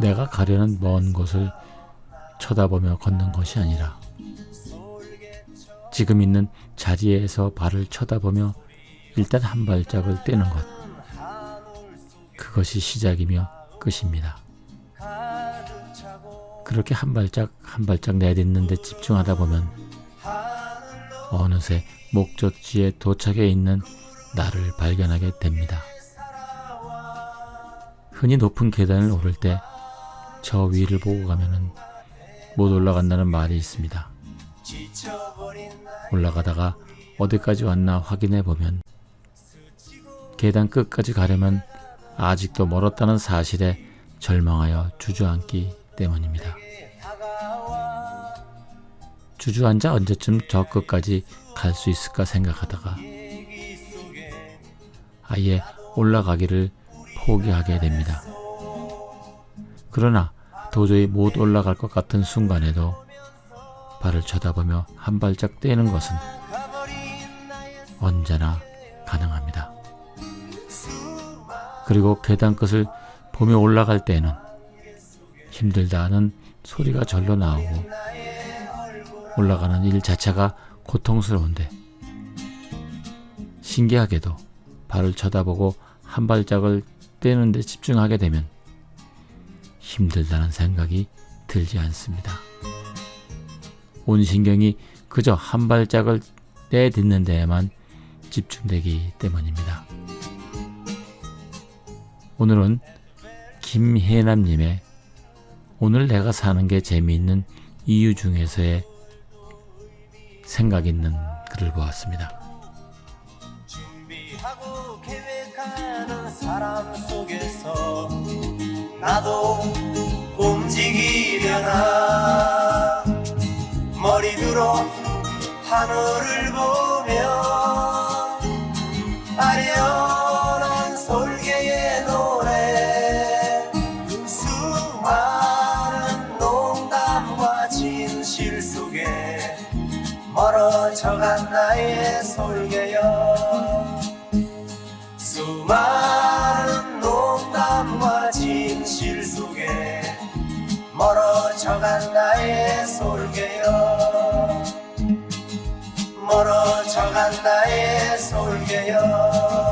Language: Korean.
내가 가려는 먼 곳을 쳐다보며 걷는 것이 아니라 지금 있는 자리에서 발을 쳐다보며 일단 한 발짝을 떼는 것. 그것이 시작이며 끝입니다. 그렇게 한 발짝 한 발짝 내딛는데 집중하다 보면 어느새 목적지에 도착해 있는 나를 발견하게 됩니다. 흔히 높은 계단을 오를 때 저 위를 보고 가면은 못 올라간다는 말이 있습니다. 올라가다가 어디까지 왔나 확인해 보면 계단 끝까지 가려면 아직도 멀었다는 사실에 절망하여 주저앉기 때문입니다. 주저앉아 언제쯤 저 끝까지 갈 수 있을까 생각하다가 아예 올라가기를 포기하게 됩니다. 그러나 도저히 못 올라갈 것 같은 순간에도 발을 쳐다보며 한 발짝 떼는 것은 언제나 가능합니다. 그리고 계단 끝을 보며 올라갈 때는 힘들다는 소리가 절로 나오고 올라가는 일 자체가 고통스러운데 신기하게도 발을 쳐다보고 한 발짝을 떼는데 집중하게 되면 힘들다는 생각이 들지 않습니다. 온 신경이 그저 한 발짝을 떼딛는 데에만 집중되기 때문입니다. 오늘은 김혜남님의 오늘 내가 사는 게 재미있는 이유 중에서의 생각 있는 글을 보았습니다. 사람 속에서 나도 움직이려나. 머리 들어 하늘을 보며 아련한 솔개의 노래. 수많은 농담과 진실 속에 멀어져간 나의 솔개여 멀어져간 나의 솔게요. 멀어져간 나의 솔게요.